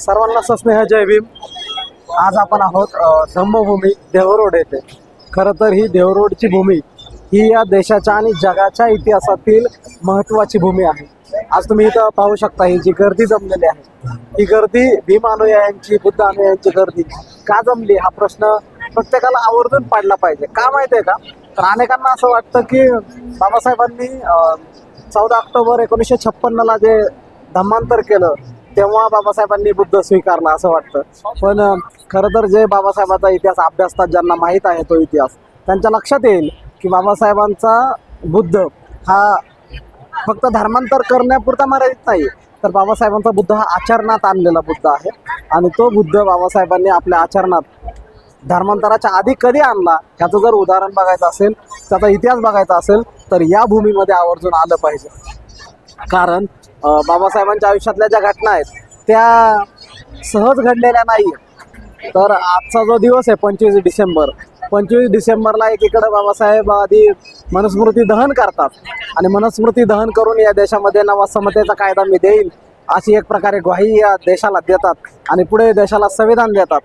सर्वांना सस्नेह जय भीम. आज आपण आहोत धम्मभूमी देवरोड येथे. खरं तर ही देवरोडची भूमी ही या देशाच्या आणि जगाच्या इतिहासातील महत्त्वाची भूमी आहे. आज तुम्ही इथं पाहू शकता ही जी गर्दी जमलेली आहे. ही गर्दी भीम अनुयायांची बुद्ध अनुयायांची गर्दी का जमली? हा प्रश्न प्रत्येकाला आवर्जून पाडला पाहिजे. का माहिती आहे का? तर अनेकांना असं वाटतं की बाबासाहेबांनी चौदा ऑक्टोबर एकोणीसशे छप्पन्नला जे धर्मांतर केलं तेव्हा बाबासाहेबांनी बुद्ध स्वीकारला असं वाटतं. पण खरं तर जे बाबासाहेबांचा इतिहास अभ्यासतात ज्यांना माहीत आहे तो इतिहास त्यांच्या लक्षात येईल की बाबासाहेबांचा बुद्ध हा फक्त धर्मांतर करण्यापुरता मर्यादित नाही तर बाबासाहेबांचा बुद्ध हा आचरणात आणलेला बुद्ध आहे. आणि तो बुद्ध बाबासाहेबांनी आपल्या आचरणात धर्मांतराच्या आधी कधी आणला ह्याचं जर उदाहरण बघायचं असेल त्याचा इतिहास बघायचा असेल तर या भूमीमध्ये आवर्जून आलं पाहिजे. कारण बाबासाहेबांच्या आयुष्यातल्या ज्या घटना आहेत त्या सहज घडलेल्या नाही तर आजचा जो दिवस आहे पंचवीस डिसेंबर पंचवीस डिसेंबरला एकीकडे बाबासाहेब आधी मनुस्मृती दहन करतात आणि मनुस्मृती दहन करून या देशामध्ये नवा समतेचा कायदा मी देईल अशी एक प्रकारे ग्वाही या देशाला देतात आणि पुढे देशाला संविधान देतात.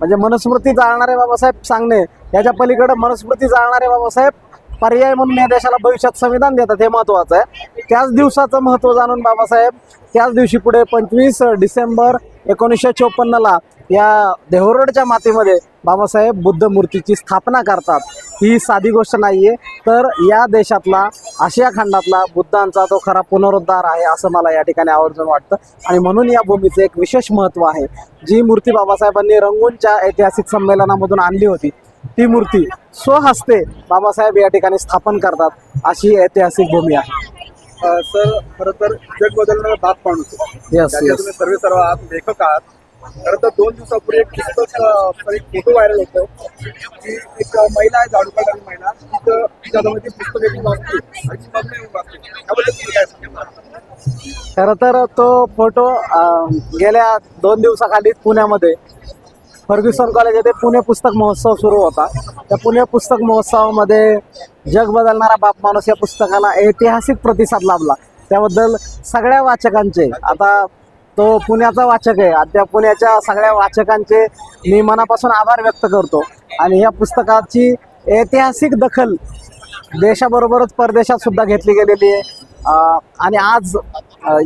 म्हणजे मनुस्मृती जाळणारे बाबासाहेब सांगणे याच्या पलीकडे मनुस्मृती जाळणारे बाबासाहेब पर्याय म्हणून या देशाला भविष्यात संविधान देतात हे महत्त्वाचं आहे. त्याच दिवसाचं महत्त्व जाणून बाबासाहेब त्याच दिवशी पुढे पंचवीस डिसेंबर एकोणीसशे चोपन्नला या देहरोडच्या मातीमध्ये बाबासाहेब बुद्ध मूर्तीची स्थापना करतात. ही साधी गोष्ट नाही आहे तर या देशातला आशिया खंडातला बुद्धांचा तो खरा पुनरुद्धार आहे असं मला या ठिकाणी आवर्जून वाटतं. आणि म्हणून या भूमीचं एक विशेष महत्त्व आहे. जी मूर्ती बाबासाहेबांनी रंगूनच्या ऐतिहासिक संमेलनामधून आणली होती ती मूर्ती स्वहस्ते बाबासाहेब या ठिकाणी स्थापन करतात अशी ऐतिहासिक भूमी आहे. सर खरं तर जग बदलणारा yes. तुम्ही सर्व सर्व आहात लेखक आहात. खरं तर दोन दिवसापूर्वी एक पुस्तक एक फोटो व्हायरल होतो की एक महिला आहे झाडू काढणारी महिला. तिथं तिच्या ती पुस्तक येऊन वाचते आणि येऊन वाचते त्याबद्दल तुम्ही काय सांगणार खरं तर तो फोटो गेल्या दोन दिवसाखाली पुण्यामध्ये फर्ग्युसन कॉलेज येथे पुणे पुस्तक महोत्सव सुरू होता. त्या पुणे पुस्तक महोत्सवामध्ये जग बदलणारा बाप माणूस या पुस्तकाला ऐतिहासिक प्रतिसाद लाभला. त्याबद्दल सगळ्या वाचकांचे आता तो पुण्याचा वाचक आहे आणि त्या पुण्याच्या सगळ्या वाचकांचे मी मनापासून आभार व्यक्त करतो. आणि या पुस्तकाची ऐतिहासिक दखल देशाबरोबरच परदेशात सुद्धा घेतली गेलेली आहे. आणि आज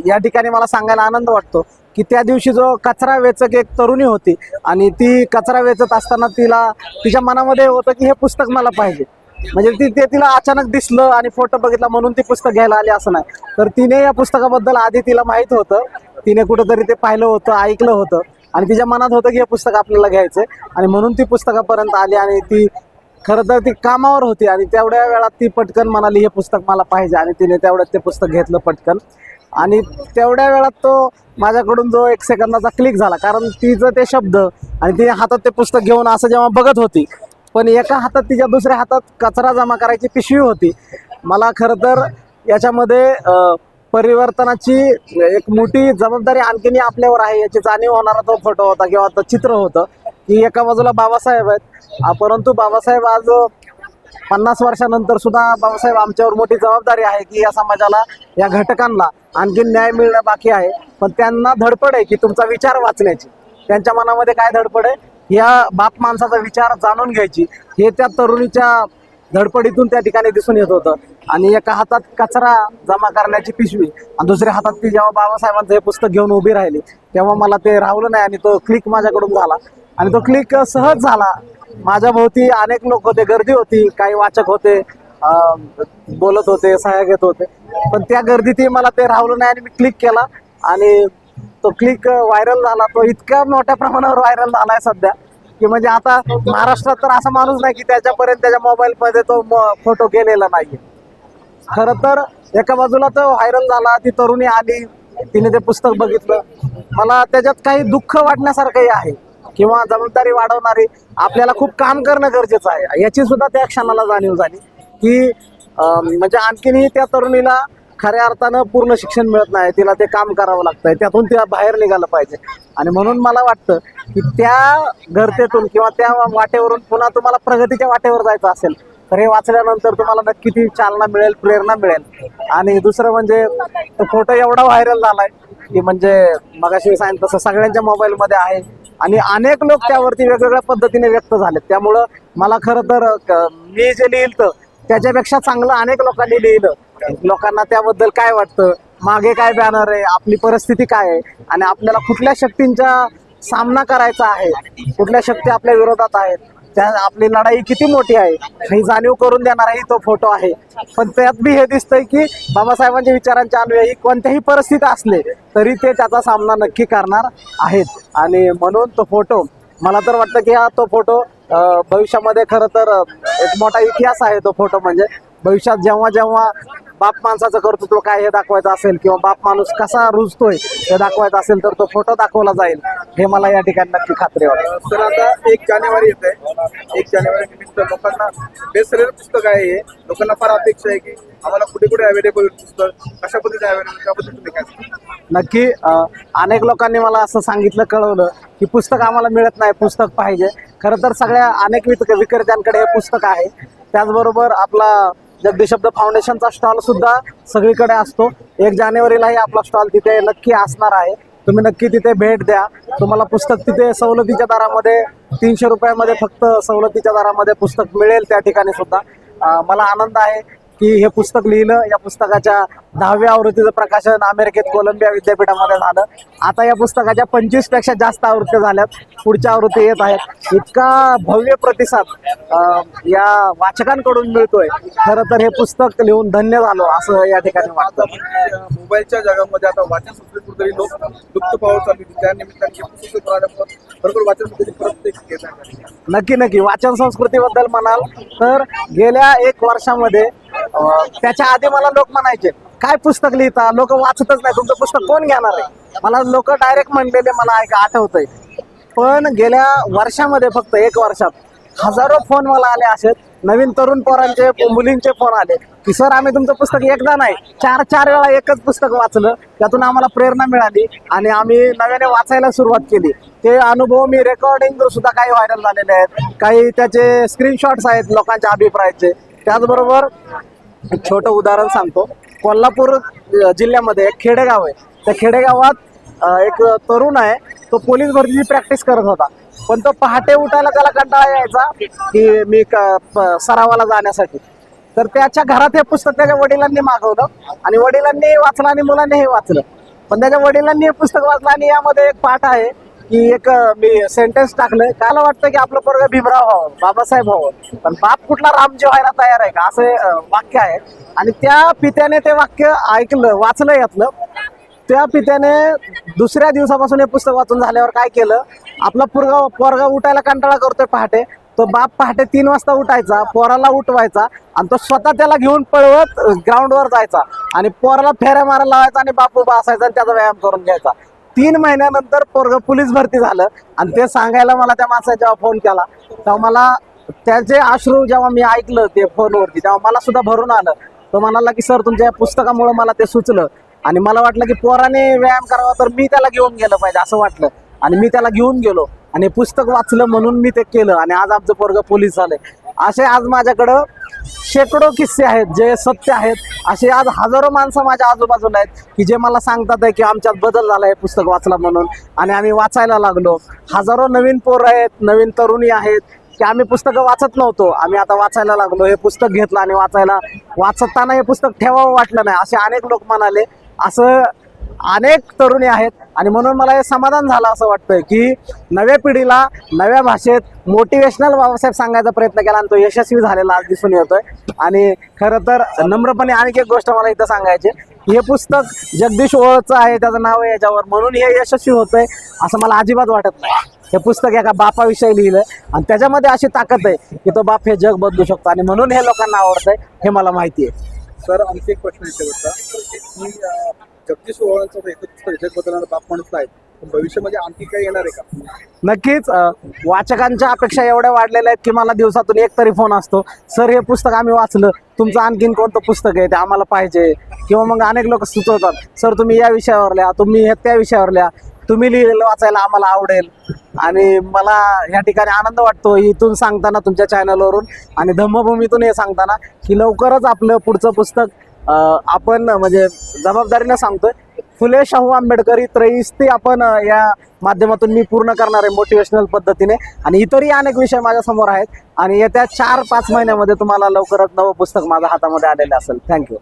या ठिकाणी मला सांगायला आनंद वाटतो. की त्या दिवशी जो कचरा वेचक एक तरुणी होती आणि ती कचरा वेचत असताना तिला तिच्या मनामध्ये होतं की हे पुस्तक मला पाहिजे. म्हणजे ती ते तिला अचानक दिसलं आणि फोटो बघितला म्हणून ती पुस्तक घ्यायला आली असं नाही. तर तिने या पुस्तकाबद्दल आधी तिला माहीत होतं. तिने कुठंतरी ते पाहिलं होतं ऐकलं होतं. आणि तिच्या मनात होतं की हे पुस्तक आपल्याला घ्यायचं आणि म्हणून ती पुस्तकापर्यंत आली आणि ती खरं तर ती कामावर होती आणि तेवढ्या वेळात ती पटकन म्हणाली हे पुस्तक मला पाहिजे. आणि तिने तेवढ्यात ते पुस्तक घेतलं पटकन. आणि तेवढ्या वेळात तो माझ्याकडून जो एक सेकंदाचा क्लिक झाला. कारण तिचं ते शब्द आणि तिने हातात ते पुस्तक घेऊन असं जेव्हा बघत होती पण एका हातात तिच्या दुसऱ्या हातात कचरा जमा करायची पिशवी होती. मला खरं तर याच्यामध्ये परिवर्तनाची एक मोठी जबाबदारी आणखीन आपल्यावर आहे. याची जाणीव होणारा तो फोटो होता किंवा तो चित्र होतं की एका बाजूला बाबासाहेब आहेत. परंतु बाबासाहेब आज पन्नास वर्षानंतर सुद्धा बाबासाहेब आमच्यावर मोठी जबाबदारी आहे की या समाजाला या घटकांना आणखीन न्याय मिळणं बाकी आहे. पण त्यांना धडपड आहे की तुमचा विचार वाचण्याची. त्यांच्या मनामध्ये काय धडपड आहे? या बाप माणसाचा विचार जाणून घ्यायची. हे त्या तरुणीच्या धडपडीतून त्या ठिकाणी दिसून येत होतं. आणि एका हातात कचरा जमा करण्याची पिशवी आणि दुसऱ्या हातात ती जेव्हा बाबासाहेबांचं हे पुस्तक घेऊन उभी राहिली तेव्हा मला ते राहलं नाही आणि तो क्लिक माझ्याकडून झाला. आणि तो क्लिक सहज झाला. माझ्या भोवती अनेक लोक होते गर्दी होती काही वाचक होते. बोलत होते सहाय्य घेत होते. पण त्या गर्दीतही मला ते राहलं नाही आणि मी क्लिक केला. आणि तो क्लिक व्हायरल झाला. तो इतक्या मोठ्या प्रमाणावर व्हायरल झाला आहे सध्या. की म्हणजे आता महाराष्ट्रात तर असा माणूस नाही की त्याच्यापर्यंत त्याच्या मोबाईलमध्ये तो फोटो गेलेला नाही खरं तर एका बाजूला तो व्हायरल झाला. ती तरुणी आली. तिने ते पुस्तक बघितलं. मला त्याच्यात काही दुःख वाटण्यासारखंही आहे. किंवा जबाबदारी वाढवणारी आपल्याला खूप काम करणं गरजेचं आहे. याची सुद्धा त्या क्षणाला जाणीव झाली. की म्हणजे आणखीनही त्या तरुणीला खऱ्या अर्थानं पूर्ण शिक्षण मिळत नाही. तिला ते काम करावं लागतंय. त्यातून तिला बाहेर निघालं पाहिजे. आणि म्हणून मला वाटतं की त्या गर्तेतून किंवा त्या वाटेवरून पुन्हा तुम्हाला प्रगतीच्या वाटेवर जायचं असेल तर हे वाचल्यानंतर तुम्हाला नक्की ती चालना मिळेल प्रेरणा मिळेल. आणि दुसरं म्हणजे तो फोटो एवढा व्हायरल झालाय की म्हणजे मगाशी मी सांगितलं तसं सगळ्यांच्या मोबाईलमध्ये आहे. आणि अनेक लोक त्यावरती वेगवेगळ्या पद्धतीने व्यक्त झाले त्यामुळं मला खरं तर मी जे लिहिलं त्याच्यापेक्षा चांगलं अनेक लोकांनी लिहिलं. लोकांना त्याबद्दल काय वाटतं? मागे काय बॅनर आहे? आपली परिस्थिती काय आहे? आणि आपल्याला कुठल्या शक्तींचा सामना करायचा आहे? कुठल्या शक्ती आपल्या विरोधात आहेत? त्या आपली लढाई किती मोठी आहे? ही जाणीव करून देणाराही तो फोटो आहे. पण त्यात बी हे दिसतंय की बाबासाहेबांच्या विचारांच्या अनुयायी कोणत्याही परिस्थिती असले तरी ते त्याचा सामना नक्की करणार आहेत. आणि म्हणून तो फोटो मला तर वाटतं की हा तो फोटो भविष्यामध्ये खरं तर एक मोठा इतिहास आहे तो फोटो म्हणजे. भविष्यात जेव्हा जेव्हा बाप माणसाचं कर्तृत्व काय हे दाखवायचं असेल किंवा बाप माणूस कसा रुजतोय हे दाखवायचं असेल तर तो फोटो दाखवला जाईल. हे मला या ठिकाणी नक्की खात्री वाटते सर आता एक जानेवारी येत. आहे एक जानेवारी निमित्त लोकांना बेस्ट सेलर पुस्तक आहे हे. लोकांना फार अपेक्षा आहे की आम्हाला कुठे कुठे अवेलेबल पुस्तक कशा पद्धतीने अवेलेबल त्याबद्दल तुम्ही काय? नक्की अं, अनेक लोकांनी मला असं सांगितलं कळवलं की पुस्तक आम्हाला मिळत नाही पुस्तक पाहिजे. खरं तर सगळ्या अनेक विक विक्रेत्यांकडे हे पुस्तक आहे. त्याचबरोबर आपला जगदीशब्द फाउंडेशनचा स्टॉल सुद्धा सगळीकडे असतो. एक जानेवारीलाही आपला स्टॉल तिथे नक्की असणार आहे. तुम्ही नक्की तिथे भेट द्या. तुम्हाला पुस्तक तिथे सवलतीच्या दरामध्ये तीनशे रुपयामध्ये फक्त सवलतीच्या दरामध्ये पुस्तक मिळेल त्या ठिकाणी सुद्धा. मला आनंद आहे. की हे पुस्तक लिहिलं या पुस्तकाच्या दहाव्या आवृत्तीचं प्रकाशन अमेरिकेत कोलंबिया विद्यापीठामध्ये झालं. आता या पुस्तकाच्या पंचवीसपेक्षा जास्त आवृत्त्या झाल्यात. पुढच्या आवृत्ती येत आहेत. इतका भव्य प्रतिसाद या वाचकांकडून मिळतोय. खरं तर हे पुस्तक लिहून धन्य झालो असं या ठिकाणी वाटतं. मोबाईलच्या जगामध्ये आता वाचन संस्कृती लोक लुप्त पावत चालली. त्या निमित्ताने नक्की नक्की. वाचन संस्कृतीबद्दल म्हणाल तर गेल्या एक वर्षामध्ये त्याच्या आधी मला लोक म्हणायचे काय पुस्तक लिहिता? लोक वाचतच नाही. तुमचं पुस्तक कोण घेणार आहे? मला लोक डायरेक्ट म्हणलेले मला ऐका आठवतंय. पण गेल्या वर्षामध्ये फक्त एक वर्षात हजारो फोन मला आले असेत. नवीन तरुण पोरांचे मुलींचे फोन आले. की सर आम्ही तुमचं पुस्तक एकदा नाही चार चार वेळा एकच पुस्तक वाचलं. त्यातून आम्हाला प्रेरणा मिळाली आणि आम्ही नव्याने वाचायला सुरुवात केली. ते अनुभव मी रेकॉर्डिंग सुद्धा काही व्हायरल झालेले आहेत. काही त्याचे स्क्रीनशॉट्स आहेत लोकांच्या अभिप्रायाचे. त्याचबरोबर एक छोटं उदाहरण सांगतो. कोल्हापूर जिल्ह्यामध्ये एक खेडेगाव आहे. त्या खेडेगावात एक तरुण आहे. तो पोलीस भरतीची प्रॅक्टिस करत होता. पण तो पहाटे उठायला त्याला कंटाळा यायचा की मी क- प- सरावाला जाण्यासाठी. तर त्याच्या घरात हे पुस्तक त्याच्या वडिलांनी मागवलं आणि वडिलांनी वाचलं आणि मुलांनी हे वाचलं. पण त्याच्या वडिलांनी हे पुस्तक वाचलं आणि यामध्ये एक पाठ आहे. की एक मी सेंटेन्स टाकलं काला वाटतं की आपलं पोरग भीमराव व्हावं बाबासाहेब व्हावं पण बाप कुठला रामजी व्हायला तयार आहे का? असं वाक्य आहे. आणि त्या पित्याने ते वाक्य ऐकलं वाचलं यातलं. त्या पित्याने दुसऱ्या दिवसापासून हे पुस्तक वाचून झाल्यावर काय केलं? आपला पोरगा पोरगा उठायला कंटाळा करतोय पहाटे. तो बाप पहाटे तीन वाजता उठायचा पोराला उठवायचा आणि तो स्वतः त्याला घेऊन पळवत ग्राउंडवर जायचा. आणि पोराला फेऱ्या मारायला लावायचा आणि बाप उभा असायचा आणि त्याचा व्यायाम करून घ्यायचा. तीन महिन्यानंतर पोरग पोलीस भरती झालं आणि ते सांगायला मला त्या माणसाने जेव्हा फोन केला तेव्हा मला त्याचे अश्रू जेव्हा मी ऐकलं ते फोनवरती तेव्हा मला सुद्धा भरून आलं. तो म्हणाला की सर तुमच्या या पुस्तकामुळे मला ते सुचलं आणि मला वाटलं की पोराने व्यायाम करावा तर मी त्याला घेऊन गेलं पाहिजे असं वाटलं. आणि मी त्याला घेऊन गेलो आणि पुस्तक वाचलं म्हणून मी ते केलं आणि आज आमचं पोरग पोलीस झाले असे आज माझ्याकडं शेकडो किस्से आहेत जे सत्य आहेत. असे आज हजारो माणसं माझ्या आजूबाजूला आहेत की जे मला सांगतात आहे की आमच्यात बदल झाला आहे पुस्तक वाचला म्हणून. आणि आम्ही वाचायला लागलो. हजारो नवीन पोरं आहेत नवीन तरुणी आहेत की आम्ही पुस्तकं वाचत नव्हतो. आम्ही आता वाचायला लागलो. हे पुस्तक घेतलं आणि वाचायला वाचताना हे पुस्तक ठेवावं वाटलं नाही. असे अनेक लोक म्हणाले असं अनेक तरुणी आहेत आणि म्हणून मला हे समाधान झालं असं वाटतंय की नव्या पिढीला नव्या भाषेत मोटिवेशनल बाबासाहेब सांगायचा प्रयत्न केला आणि तो यशस्वी झालेला आज दिसून येतोय. आणि खरं तर नम्रपणे आणखी एक गोष्ट मला इथं सांगायची हे पुस्तक जगदीश ओळचं आहे त्याचं नाव आहे याच्यावर. म्हणून हे यशस्वी होतंय असं मला अजिबात वाटत नाही. हे पुस्तक एका बापाविषयी लिहिलं आणि त्याच्यामध्ये अशी ताकद आहे की तो बाप हे जग बदलू शकतो आणि म्हणून हे लोकांना आवडतंय हे मला माहिती आहे. सर आणखी एक प्रश्न विचारता की? जगदीश ओवाळांचं जे बदलणार बाप म्हणत आहे भविष्यामध्ये आणखी काही येणार आहे का? नक्कीच वाचकांच्या अपेक्षा एवढ्या वाढलेल्या आहेत की मला दिवसातून एक तरी फोन असतो. सर हे पुस्तक आम्ही वाचलं. तुमचं आणखीन कोणतं पुस्तक आहे ते आम्हाला पाहिजे? किंवा मग अनेक लोक सुचवतात सर तुम्ही या विषयावर लिहा तुम्ही त्या विषयावर लिहा. तुम्ही लिहिलेलं वाचायला आम्हाला आवडेल. आणि मला ह्या ठिकाणी आनंद वाटतो इथून सांगताना तुमच्या चॅनलवरून आणि धम्मभूमीतून हे सांगताना की लवकरच आपलं पुढचं पुस्तक आपण म्हणजे जबाबदारीनं सांगतोय. फुले शाहू आंबेडकर ही त्रैस्ती आपण या माध्यमातून मी पूर्ण करणार आहे मोटिवेशनल पद्धतीने. आणि इतरही अनेक विषय माझ्यासमोर आहेत. आणि येत्या चार पाच महिन्यामध्ये तुम्हाला लवकरच नवं पुस्तक माझ्या हातामध्ये आलेलं असेल. थँक्यू